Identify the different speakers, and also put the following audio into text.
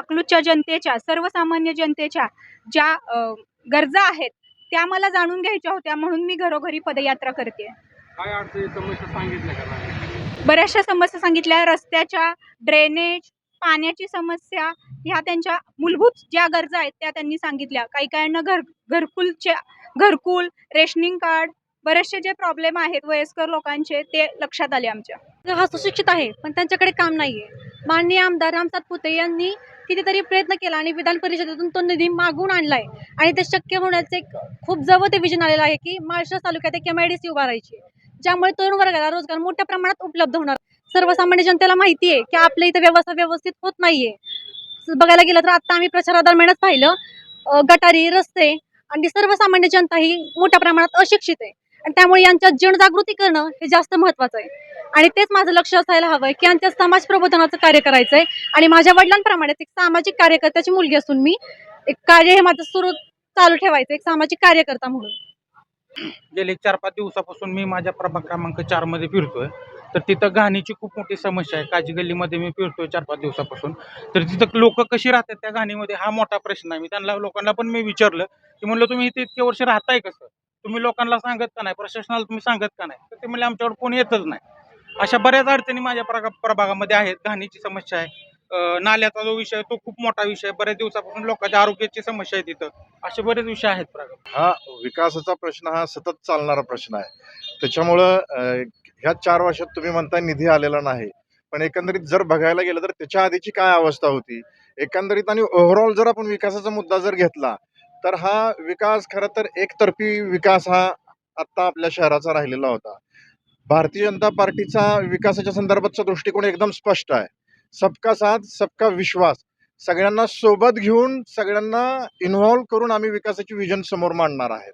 Speaker 1: अकलूजच्या जनतेच्या सर्वसामान्य जनतेच्या ज्या गरजा आहेत त्या मला जाणून घ्यायच्या होत्या म्हणून मी घरोघरी पदयात्रा करते.
Speaker 2: काय अडचणी समस्या सांगितल्या का नाही?
Speaker 1: बऱ्याचशा समस्या सांगितल्या. रस्त्याच्या ड्रेनेज पाण्याची समस्या ह्या त्यांच्या मूलभूत ज्या गरजा आहेत त्या त्यांनी सांगितल्या. काही काहींना घर घरकुलच्या घरकुल रेशनिंग कार्ड बरेचसे जे प्रॉब्लेम आहेत वयस्कर लोकांचे ते लक्षात आले आमच्या.
Speaker 3: हा सुशिक्षित आहे पण त्यांच्याकडे काम नाहीये. माननीय आमदार राम सातपुते यांनी कितीतरी प्रयत्न केला आणि विधान परिषदेतून तो निधी मागून आणलाय. आणि ते शक्य होण्याचे एक खूप जवळ ते विजन आलेलं आहे की माळशिरस तालुक्यात एक एम आय डी सी उभारायची ज्यामुळे तरुण वर्गाला रोजगार मोठ्या प्रमाणात उपलब्ध होणार. सर्वसामान्य जनतेला माहिती आहे की आपल्या इथं व्यवस्था व्यवस्थित होत नाहीये. बघायला गेलं तर आता आम्ही प्रचारादरम्यानच पाहिलं. गटारी रस्ते आणि सर्वसामान्य जनता ही मोठ्या प्रमाणात अशिक्षित आहे. आणि त्यामुळे यांच्यात जनजागृती करणं हे जास्त महत्वाचं आहे. आणि तेच माझं लक्ष असायला हवंय की की त्या समाज प्रबोधनाचं कार्य करायचं आहे आणि माझ्या वडिलांप्रमाणेच एक सामाजिक कार्यकर्त्याची मुलगी असून मी एक कार्य हे माझं सुरू चालू ठेवायचं एक सामाजिक कार्यकर्ता म्हणून.
Speaker 4: गेले चार पाच दिवसापासून मी माझ्या प्रभाग क्रमांक चारमध्ये फिरतोय. तर तिथं घाणीची खूप मोठी समस्या आहे. काजी गल्लीमध्ये मी फिरतोय चार पाच दिवसापासून. तर तिथं लोक कशी राहतात त्या घाणीमध्ये हा मोठा प्रश्न आहे. मी त्यांना लोकांना पण मी विचारलं की म्हणलं तुम्ही इथे इतके वर्ष राहताय कसं? तुम्ही लोकांना सांगत का नाही? प्रशासनाला तुम्ही सांगत का नाही? तर ते म्हणजे आमच्याकडे कोणी येतच नाही. अशा बऱ्याच अडचणी माझ्या प्रगा प्रभागामध्ये आहेत. घाणीची समस्या आहे. नाल्याचा जो विषय आहे तो खूप मोठा विषय आहे. बऱ्याच दिवसापासून लोकांच्या आरोग्याची समस्या आहे तिथं. असे बरेच विषय आहेत प्रभागात
Speaker 5: हा विकासाचा प्रश्न हा सतत चालणारा प्रश्न आहे. त्याच्यामुळं ह्या चार वर्षात तुम्ही म्हणता निधी आलेला नाही. पण एकंदरीत जर बघायला गेलं तर त्याच्या आधीची काय अवस्था होती? एकंदरीत आणि ओव्हरऑल जर आपण विकासाचा मुद्दा जर घेतला तर हा विकास खरं तर एकतर्फी विकास हा आत्ता आपल्या शहराचा राहिलेला होता. भारतीय जनता पार्टीचा विकासाच्या संदर्भातचा दृष्टिकोन एकदम स्पष्ट आहे. सबका साथ सबका विश्वास. सगळ्यांना सोबत घेऊन सगळ्यांना इन्व्हॉल्व्ह करून आम्ही विकासाची विजन समोर मांडणार आहेत.